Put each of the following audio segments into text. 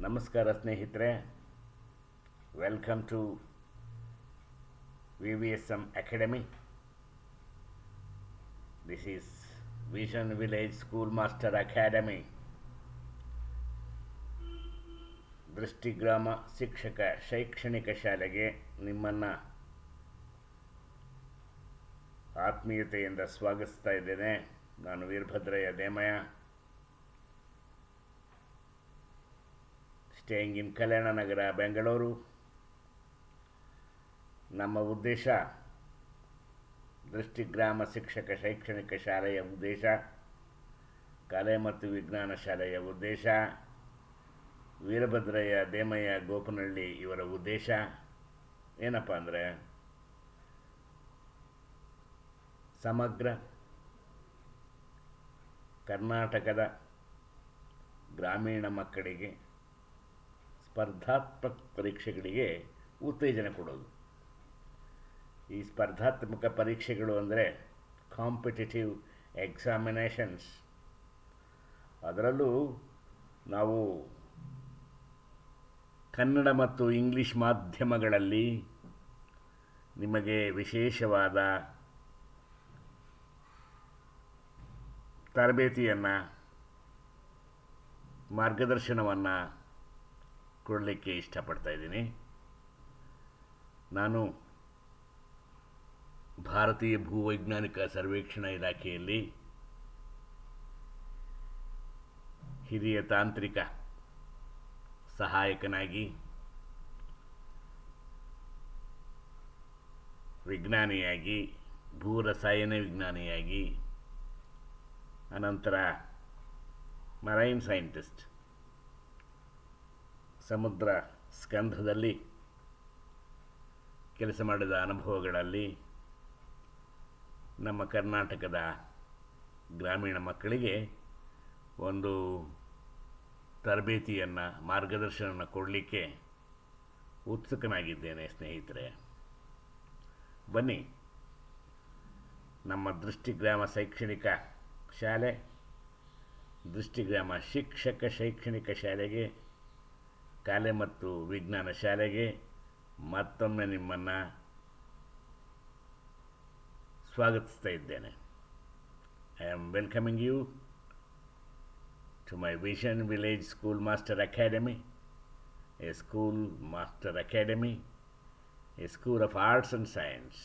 ನಮಸ್ಕಾರ ಸ್ನೇಹಿತರೆ. Welcome to V V S M academy this is vision village school master academy ದೃಷ್ಟಿಗ್ರಾಮ ಶಿಕ್ಷಕ ಶೈಕ್ಷಣಿಕ ಶಾಲೆಗೆ ನಿಮ್ಮನ್ನು ಆತ್ಮೀಯತೆಯಿಂದ ಸ್ವಾಗತಿಸ್ತಾ ಇದ್ದೇನೆ. ನಾನು ವೀರಭದ್ರಯ್ಯ ದೇಮಯ ಸ್ಟೇಯಿಂಗ್ ಇನ್ ಕಲ್ಯಾಣ ನಗರ ಬೆಂಗಳೂರು. ನಮ್ಮ ಉದ್ದೇಶ, ದೃಷ್ಟಿಗ್ರಾಮ ಶಿಕ್ಷಕ ಶೈಕ್ಷಣಿಕ ಶಾಲೆಯ ಉದ್ದೇಶ, ಕಲೆ ಮತ್ತು ವಿಜ್ಞಾನ ಶಾಲೆಯ ಉದ್ದೇಶ, ವೀರಭದ್ರಯ್ಯ ದೇಮಯ್ಯ ಗೋಪನಹಳ್ಳಿ ಇವರ ಉದ್ದೇಶ. ಏನಪ್ಪ ಅಂದರೆ, ಸಮಗ್ರ ಕರ್ನಾಟಕದ ಗ್ರಾಮೀಣ ಮಕ್ಕಳಿಗೆ ಸ್ಪರ್ಧಾತ್ಮಕ ಪರೀಕ್ಷೆಗಳಿಗೆ ಉತ್ತೇಜನ ಕೊಡೋದು. ಈ ಸ್ಪರ್ಧಾತ್ಮಕ ಪರೀಕ್ಷೆಗಳು ಅಂದರೆ ಕಾಂಪಿಟೇಟಿವ್ ಎಕ್ಸಾಮಿನೇಷನ್ಸ್ ಅದರಲ್ಲೂ ನಾವು ಕನ್ನಡ ಮತ್ತು ಇಂಗ್ಲಿಷ್ ಮಾಧ್ಯಮಗಳಲ್ಲಿ ನಿಮಗೆ ವಿಶೇಷವಾದ ತರಬೇತಿಯನ್ನು, ಮಾರ್ಗದರ್ಶನವನ್ನು ಕೊಡಲಿಕ್ಕೆ ಇಷ್ಟಪಡ್ತಾ ಇದ್ದೀನಿ. ನಾನು ಭಾರತೀಯ ಭೂವೈಜ್ಞಾನಿಕ ಸರ್ವೇಕ್ಷಣಾ ಇಲಾಖೆಯಲ್ಲಿ ಹಿರಿಯ ತಾಂತ್ರಿಕ ಸಹಾಯಕನಾಗಿ ವಿಜ್ಞಾನಿಯಾಗಿ ಭೂರಸಾಯನ ವಿಜ್ಞಾನಿಯಾಗಿ, ಅನಂತರ ಮರೈನ್ ಸೈಂಟಿಸ್ಟ್ ಸಮುದ್ರ ಸ್ಕಂಧದಲ್ಲಿ ಕೆಲಸ ಮಾಡಿದ ಅನುಭವಗಳಲ್ಲಿ ನಮ್ಮ ಕರ್ನಾಟಕದ ಗ್ರಾಮೀಣ ಮಕ್ಕಳಿಗೆ ಒಂದು ತರಬೇತಿಯನ್ನು, ಮಾರ್ಗದರ್ಶನವನ್ನು ಕೊಡಲಿಕ್ಕೆ ಉತ್ಸುಕನಾಗಿದ್ದೇನೆ ಸ್ನೇಹಿತರೆ. ಬನ್ನಿ, ನಮ್ಮ ದೃಷ್ಟಿಗ್ರಾಮ ಶೈಕ್ಷಣಿಕ ಶಾಲೆ, ದೃಷ್ಟಿಗ್ರಾಮ ಶಿಕ್ಷಕ ಶೈಕ್ಷಣಿಕ ಶಾಲೆಗೆ ಕಲೆ ಮತ್ತು ವಿಜ್ಞಾನ ಶಾಲೆಗೆ ಮತ್ತೊಮ್ಮೆ ನಿಮ್ಮನ್ನು ಸ್ವಾಗತಿಸ್ತಾ ಇದ್ದೇನೆ. I am welcoming you to my vision village school master academy a school master academy a school of arts and science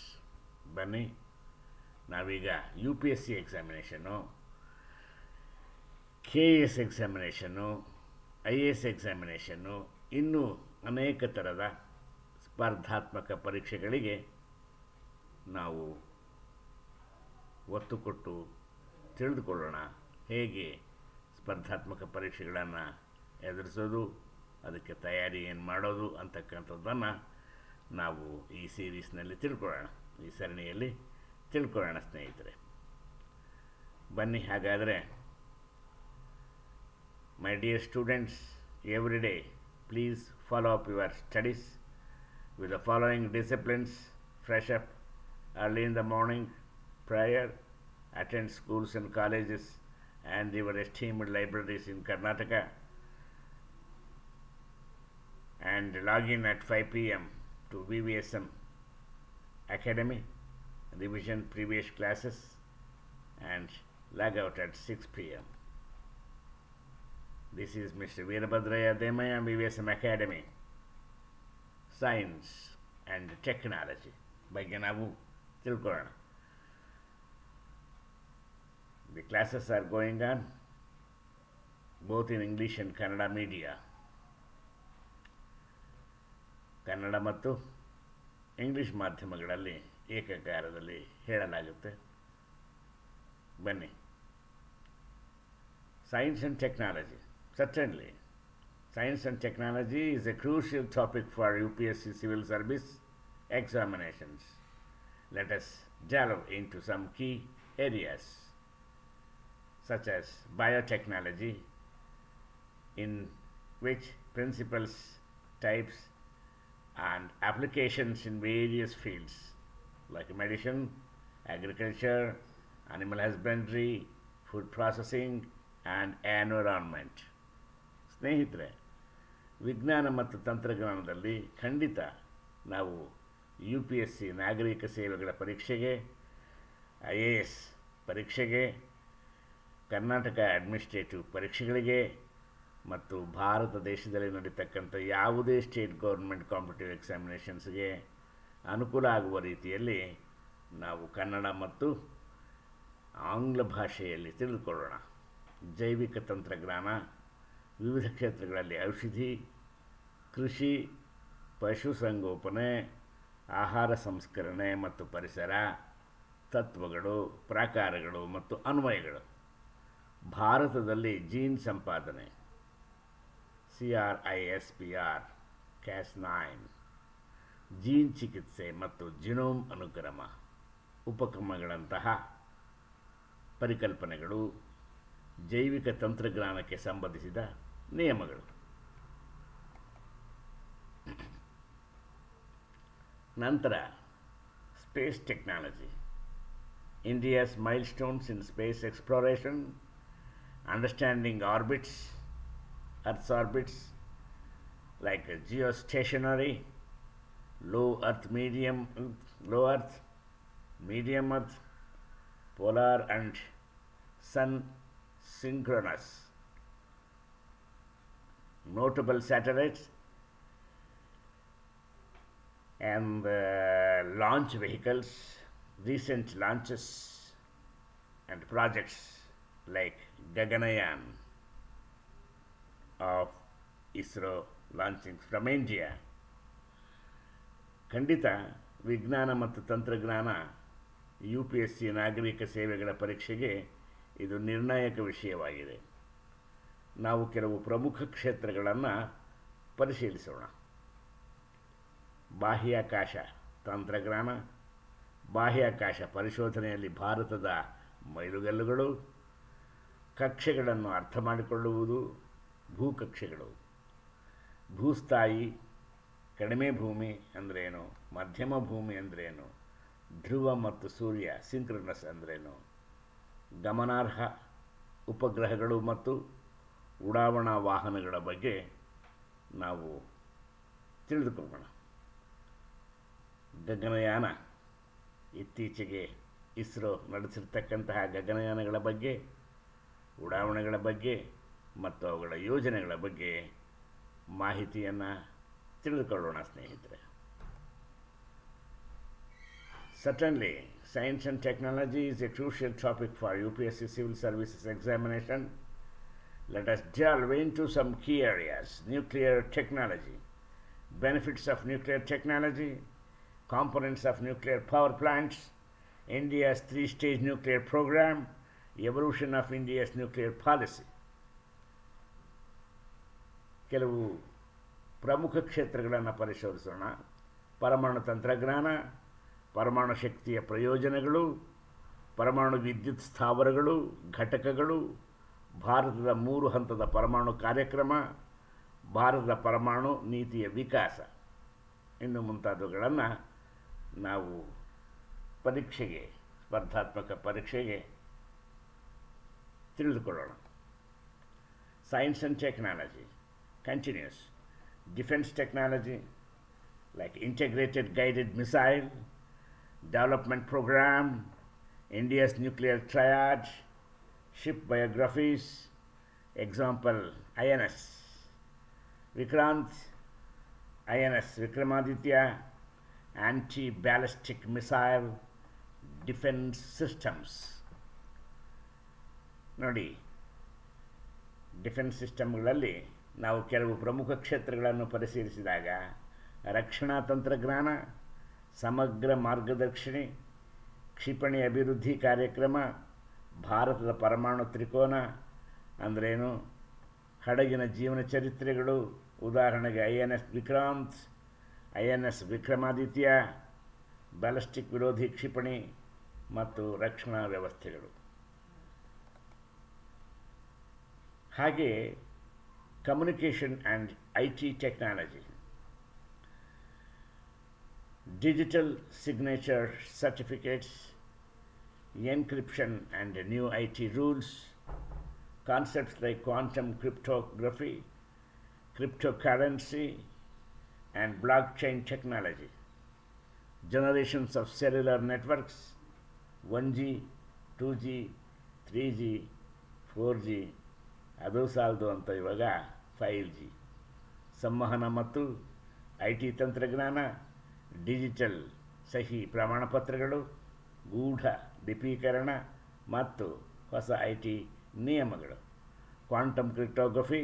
ಬನ್ನಿ, ನಾವೀಗ U P S C examination K S examination I A S examination ಇನ್ನೂ ಅನೇಕ ಥರದ ಸ್ಪರ್ಧಾತ್ಮಕ ಪರೀಕ್ಷೆಗಳಿಗೆ ನಾವು ಒತ್ತು ಕೊಟ್ಟು ತಿಳಿದುಕೊಳ್ಳೋಣ. ಹೇಗೆ ಸ್ಪರ್ಧಾತ್ಮಕ ಪರೀಕ್ಷೆಗಳನ್ನು ಎದುರಿಸೋದು, ಅದಕ್ಕೆ ತಯಾರಿ ಏನು ಮಾಡೋದು ಅಂತಕ್ಕಂಥದ್ದನ್ನು ನಾವು ಈ ಸೀರೀಸ್ನಲ್ಲಿ ತಿಳ್ಕೊಳ್ಳೋಣ. ಈ ಸರಣಿಯಲ್ಲಿ ತಿಳ್ಕೊಳ್ಳೋಣ ಸ್ನೇಹಿತರೆ. ಬನ್ನಿ ಹಾಗಾದರೆ My dear students, every day please follow up your studies with the following disciplines fresh up early in the morning, prayer, attend schools and colleges and your esteemed libraries in Karnataka, and log in at 5 pm to VVSM Academy, revision previous classes, and log out at 6 pm. This is Mr. Veerabhadraya Demaya VVSM Academy, Science and Technology ಬಗ್ಗೆ ನಾವು ತಿಳ್ಕೊಳ್ಳೋಣ The classes are going on both in English and Kannada media. Kannada ಮತ್ತು English ಮಾಧ್ಯಮಗಳಲ್ಲಿ ಏಕಕಾಲದಲ್ಲಿ ಹೇಳಲಾಗುತ್ತೆ ಬನ್ನಿ science and technology. Certainly. Science and technology is a crucial topic for UPSC civil service examinations. Let us delve into some key areas such as biotechnology, in which principles, types, and applications in various fields like medicine, agriculture, animal husbandry, food processing, and environment. ಸ್ನೇಹಿತರೆ, ವಿಜ್ಞಾನ ಮತ್ತು ತಂತ್ರಜ್ಞಾನದಲ್ಲಿ ಖಂಡಿತ ನಾವು you P S C ನಾಗರಿಕ ಸೇವೆಗಳ ಪರೀಕ್ಷೆಗೆ I A S ಪರೀಕ್ಷೆಗೆ, ಕರ್ನಾಟಕ ಅಡ್ಮಿನಿಸ್ಟ್ರೇಟಿವ್ ಪರೀಕ್ಷೆಗಳಿಗೆ ಮತ್ತು ಭಾರತ ದೇಶದಲ್ಲಿ ನಡೀತಕ್ಕಂಥ ಯಾವುದೇ ಸ್ಟೇಟ್ ಗೌರ್ಮೆಂಟ್ ಕಾಂಪಿಟೇಟಿವ್ ಎಕ್ಸಾಮಿನೇಷನ್ಸ್ಗೆ ಅನುಕೂಲ ಆಗುವ ರೀತಿಯಲ್ಲಿ ನಾವು ಕನ್ನಡ ಮತ್ತು ಆಂಗ್ಲ ಭಾಷೆಯಲ್ಲಿ ತಿಳಿದುಕೊಳ್ಳೋಣ. ಜೈವಿಕ ತಂತ್ರಜ್ಞಾನ ವಿವಿಧ ಕ್ಷೇತ್ರಗಳಲ್ಲಿ ಔಷಧಿ, ಕೃಷಿ ಪಶುಸಂಗೋಪನೆ ಆಹಾರ ಸಂಸ್ಕರಣೆ ಮತ್ತು ಪರಿಸರ, ತತ್ವಗಳು, ಪ್ರಾಕಾರಗಳು ಮತ್ತು ಅನ್ವಯಗಳು. ಭಾರತದಲ್ಲಿ ಜೀನ್ ಸಂಪಾದನೆ, C R I S P R, Cas nine, gene ಚಿಕಿತ್ಸೆ ಮತ್ತು ಜಿನೋಮ್ ಅನುಕ್ರಮ, ಉಪಕ್ರಮಗಳಂತಹ ಪರಿಕಲ್ಪನೆಗಳು ಜೈವಿಕ ತಂತ್ರಜ್ಞಾನಕ್ಕೆ ಸಂಬಂಧಿಸಿದ ನಿಯಮಗಳು ನಂತರ space technology India's milestones in space exploration understanding orbits earth's orbits like geostationary low earth medium low earth medium earth polar and sun synchronous notable satellites and uh, launch vehicles recent launches and projects like gaganayan of isro launching from india ಖಂಡಿತ ವಿಜ್ಞಾನ ಮತ್ತು ತಂತ್ರಜ್ಞಾನ you P S C ನಾಗರಿಕ ಸೇವೆಗಳ ಪರೀಕ್ಷೆಗೆ ಇದು ನಿರ್ಣಾಯಕ ವಿಷಯವಾಗಿದೆ ನಾವು ಕೆಲವು ಪ್ರಮುಖ ಕ್ಷೇತ್ರಗಳನ್ನು ಪರಿಶೀಲಿಸೋಣ. ಬಾಹ್ಯಾಕಾಶ ತಂತ್ರಜ್ಞಾನ, ಬಾಹ್ಯಾಕಾಶ ಪರಿಶೋಧನೆಯಲ್ಲಿ ಭಾರತದ ಮೈಲುಗಲ್ಲುಗಳು, ಕಕ್ಷೆಗಳನ್ನು ಅರ್ಥ ಮಾಡಿಕೊಳ್ಳುವುದು ಭೂಕಕ್ಷೆಗಳು. ಭೂಸ್ಥಾಯಿ, ಕಡಿಮೆ ಭೂಮಿ ಅಂದ್ರೇನು, ಮಧ್ಯಮ ಭೂಮಿ ಅಂದ್ರೇನು, ಧ್ರುವ ಮತ್ತು ಸೂರ್ಯ ಸಿಂಕ್ರನಸ್ ಅಂದ್ರೇನು, ಗಮನಾರ್ಹ ಉಪಗ್ರಹಗಳು ಮತ್ತು ಉಡಾವಣಾ ವಾಹನಗಳ ಬಗ್ಗೆ ನಾವು ತಿಳಿದುಕೊಳ್ಳೋಣ ಗಗನಯಾನ ಇತ್ತೀಚೆಗೆ ಇಸ್ರೋ ನಡೆಸಿರ್ತಕ್ಕಂತಹ ಗಗನಯಾನಗಳ ಬಗ್ಗೆ ಉಡಾವಣೆಗಳ ಬಗ್ಗೆ ಮತ್ತು ಅವುಗಳ ಯೋಜನೆಗಳ ಬಗ್ಗೆ ಮಾಹಿತಿಯನ್ನು ತಿಳಿದುಕೊಳ್ಳೋಣ ಸ್ನೇಹಿತರೆ Certainly, science and technology topic for U P for C civil Services examination. Let us delve into some key areas nuclear technology, benefits of nuclear technology, components of nuclear power plants, India's three stage nuclear program, evolution of India's nuclear policy. ಕೆಲವು ಪ್ರಮುಖ ಕ್ಷೇತ್ರಗಳನ್ನು ಪರಿಶೋಧಿಸೋಣ ಪರಮಾಣು ತಂತ್ರಜ್ಞಾನ ಪರಮಾಣು ಶಕ್ತಿಯ ಪ್ರಯೋಜನಗಳು ಪರಮಾಣು ವಿದ್ಯುತ್ ಸ್ಥಾವರಗಳು ಘಟಕಗಳು ಭಾರತದ ಮೂರು ಹಂತದ ಪರಮಾಣು ಕಾರ್ಯಕ್ರಮ, ಭಾರತದ ಪರಮಾಣು ನೀತಿಯ ವಿಕಾಸ. ಇನ್ನು ಮುಂತಾದವುಗಳನ್ನು ನಾವು ಪರೀಕ್ಷೆಗೆ, ಸ್ಪರ್ಧಾತ್ಮಕ ಪರೀಕ್ಷೆಗೆ ತಿಳಿದುಕೊಳ್ಳೋಣ. Science and technology continues defence technology like integrated guided missile development programme India's nuclear triad ship biographies, example INS, Vikrant, INS Vikramaditya, anti ballistic missile defense systems. ನೋಡಿ ಡಿಫೆನ್ಸ್ ಸಿಸ್ಟಮ್ಗಳಲ್ಲಿ ನಾವು ಕೆಲವು ಪ್ರಮುಖ ಕ್ಷೇತ್ರಗಳನ್ನು ಪರಿಶೀಲಿಸಿದಾಗ ರಕ್ಷಣಾ ತಂತ್ರಜ್ಞಾನ ಸಮಗ್ರ ಮಾರ್ಗದರ್ಶಿನಿ ಕ್ಷಿಪಣಿ ಅಭಿವೃದ್ಧಿ ಕಾರ್ಯಕ್ರಮ ಭಾರತದ ಪರಮಾಣು ತ್ರಿಕೋನ ಅಂದ್ರೇನು? ಹಡಗಿನ ಜೀವನ ಚರಿತ್ರೆಗಳು. ಉದಾಹರಣೆಗೆ I N S Vikrant I N S Vikramaditya ballistic ವಿರೋಧಿ ಕ್ಷಿಪಣಿ ಮತ್ತು ರಕ್ಷಣಾ ವ್ಯವಸ್ಥೆಗಳು. ಹಾಗೆ and I T technology. Digital signature certificates, encryption and new IT rules, concepts like quantum cryptography, cryptocurrency, and blockchain technology. Generations of cellular networks 1G, 2G, 3G, 4G ಅದು ಸಾಲದು ಅಂತ ಇವಾಗ ಫೈವ್ ಜಿ ಸಂವಹನ ಮತ್ತು ಐ ಟಿ ತಂತ್ರಜ್ಞಾನ digital ಸಹಿ ಪ್ರಮಾಣಪತ್ರಗಳು ಗೂಢ ಲಿಪೀಕರಣ ಮತ್ತು ಹೊಸ ಐ ಟಿ ನಿಯಮಗಳು. ಕ್ವಾಂಟಮ್ ಕ್ರಿಪ್ಟೋಗ್ರಫಿ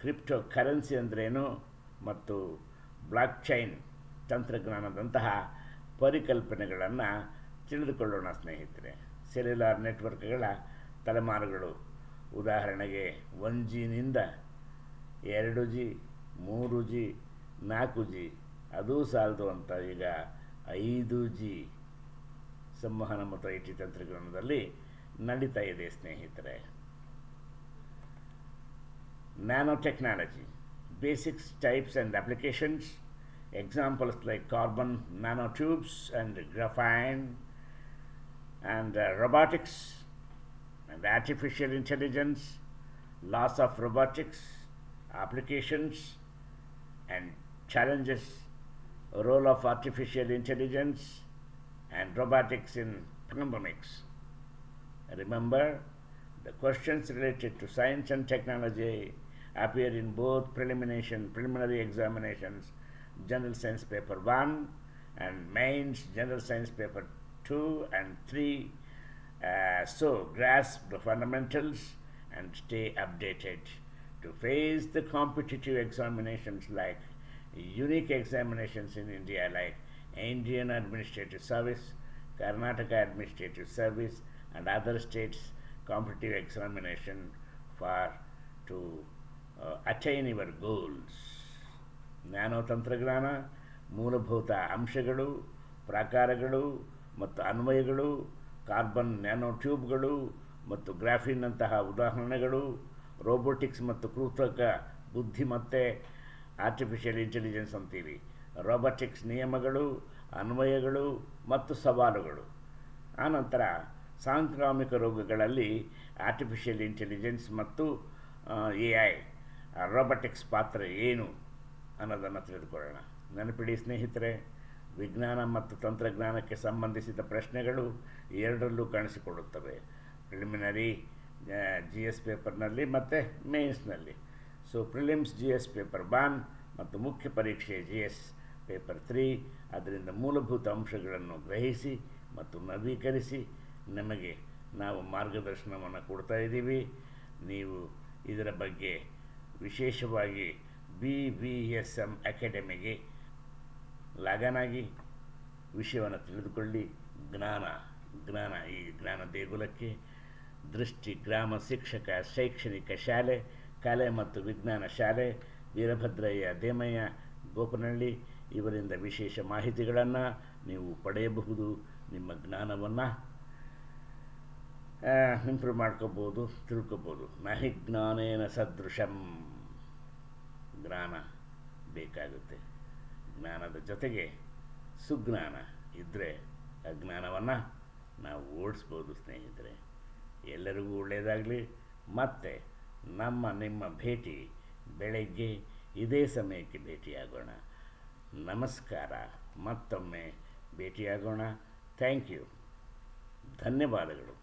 ಕ್ರಿಪ್ಟೋ ಕರೆನ್ಸಿ ಅಂದ್ರೇನು ಮತ್ತು ಬ್ಲಾಕ್ ಚೈನ್ ತಂತ್ರಜ್ಞಾನದಂತಹ ಪರಿಕಲ್ಪನೆಗಳನ್ನು ತಿಳಿದುಕೊಳ್ಳೋಣ ಸ್ನೇಹಿತರೆ. ಸೆಲ್ಯುಲಾರ್ ನೆಟ್ವರ್ಕ್ಗಳ ತಲೆಮಾರುಗಳು. ಉದಾಹರಣೆಗೆ ಒನ್ ಜಿನಿಂದ ಎರಡು ಜಿ, ಮೂರು ಜಿ, ನಾಲ್ಕು ಜಿ, ಅದೂ ಸಾಲದು ಅಂತ ಈಗ ಐದು ಜಿ. ಸಂವಹನ ಮತ್ತು ಐ ಟಿ ತಂತ್ರಜ್ಞಾನದಲ್ಲಿ ನಡೀತಾ ಇದೆ ಸ್ನೇಹಿತರೆ nanotechnology, basics, types, and applications. Examples like carbon nanotubes and graphene, and uh, robotics, and artificial intelligence, loss of robotics, applications, and challenges, role of artificial intelligence and robotics in pandemics. Remember, the questions related to science and technology appear in both preliminary, preliminary examinations, General Science Paper 1 and Mains General Science Paper 2 and 3. Uh, so, grasp the fundamentals and stay updated to face the competitive examinations like unique examinations in India like Indian Administrative Service, Karnataka Administrative Service, and other states competitive examination for to uh, attain your goals. Nano ತಂತ್ರಜ್ಞಾನ ಮೂಲಭೂತ ಅಂಶಗಳು ಪ್ರಾಕಾರಗಳು ಮತ್ತು ಅನ್ವಯಗಳು carbon nano ಟ್ಯೂಬ್ಗಳು ಮತ್ತು ಗ್ರಾಫಿನ್ನಂತಹ ಉದಾಹರಣೆಗಳು robotics ಮತ್ತು ಕೃತಕ ಬುದ್ಧಿಮತ್ತೆ artificial intelligence ಅಂತೀವಿ ರೋಬೋಟಿಕ್ಸ್ ನಿಯಮಗಳು, ಅನ್ವಯಗಳು ಮತ್ತು ಸವಾಲುಗಳು. ಆನಂತರ ಸಾಂಕ್ರಾಮಿಕ ರೋಗಗಳಲ್ಲಿ ಆರ್ಟಿಫಿಷಿಯಲ್ ಇಂಟೆಲಿಜೆನ್ಸ್ ಮತ್ತು ಎ ಐ ರೊಬೊಟಿಕ್ಸ್ ಪಾತ್ರ ಏನು ಅನ್ನೋದನ್ನು ತಿಳಿದುಕೊಳ್ಳೋಣ. ನೆನಪಿಡಿ ಸ್ನೇಹಿತರೆ, ವಿಜ್ಞಾನ ಮತ್ತು ತಂತ್ರಜ್ಞಾನಕ್ಕೆ ಸಂಬಂಧಿಸಿದ ಪ್ರಶ್ನೆಗಳು ಎರಡರಲ್ಲೂ ಕಾಣಿಸಿಕೊಳ್ಳುತ್ತವೆ. ಪ್ರಿಲಿಮಿನರಿ ಜಿ ಎಸ್ ಪೇಪರ್ನಲ್ಲಿ ಮತ್ತು ಮೇನ್ಸ್ನಲ್ಲಿ so prelims G S paper ಬಾನ್ ಮತ್ತು ಮುಖ್ಯ ಪರೀಕ್ಷೆ ಜಿ ಎಸ್ ಪೇಪರ್ ತ್ರೀ ಅದರಿಂದ ಮೂಲಭೂತ ಅಂಶಗಳನ್ನು ಗ್ರಹಿಸಿ ಮತ್ತು ನವೀಕರಿಸಿ ನಮಗೆ ನಾವು ಮಾರ್ಗದರ್ಶನವನ್ನು ಕೊಡ್ತಾ ಇದ್ದೀವಿ. ನೀವು ಇದರ ಬಗ್ಗೆ ವಿಶೇಷವಾಗಿ ಬಿ ವಿ ಎಸ್ ಎಂ ಅಕಾಡೆಮಿಗೆ ಲಾಗನಾಗಿ ವಿಷಯವನ್ನು ತಿಳಿದುಕೊಳ್ಳಿ. ಜ್ಞಾನ ಜ್ಞಾನ ಈ ಜ್ಞಾನ ದೇಗುಲಕ್ಕೆ ದೃಷ್ಟಿ ಗ್ರಾಮ ಶಿಕ್ಷಕ ಶೈಕ್ಷಣಿಕ ಶಾಲೆ, ಕಲೆ ಮತ್ತು ವಿಜ್ಞಾನ ಶಾಲೆ, ವೀರಭದ್ರಯ್ಯ ದೇಮಯ್ಯ ಗೋಪನಹಳ್ಳಿ ಇವರಿಂದ ವಿಶೇಷ ಮಾಹಿತಿಗಳನ್ನು ನೀವು ಪಡೆಯಬಹುದು, ನಿಮ್ಮ ಜ್ಞಾನವನ್ನು ಇಂಪ್ರೂವ್ ಮಾಡ್ಕೋಬೋದು ತಿಳ್ಕೊಬೋದು ನಹಿ ಜ್ಞಾನೇನ ಸದೃಶಂ. ಜ್ಞಾನ ಬೇಕಾಗುತ್ತೆ. ಜ್ಞಾನದ ಜೊತೆಗೆ ಸುಜ್ಞಾನ ಇದ್ದರೆ ಅಜ್ಞಾನವನ್ನು ನಾವು ಓಡಿಸ್ಬೋದು, ಸ್ನೇಹಿತರೆ. ಎಲ್ಲರಿಗೂ ಒಳ್ಳೆಯದಾಗಲಿ. ಮತ್ತು ನಮ್ಮ ನಿಮ್ಮ ಭೇಟಿ ಬೆಳಗ್ಗೆ ಇದೇ ಸಮಯಕ್ಕೆ ಭೇಟಿಯಾಗೋಣ. ನಮಸ್ಕಾರ. ಮತ್ತೊಮ್ಮೆ ಭೇಟಿಯಾಗೋಣ. Thank you. ಧನ್ಯವಾದಗಳು.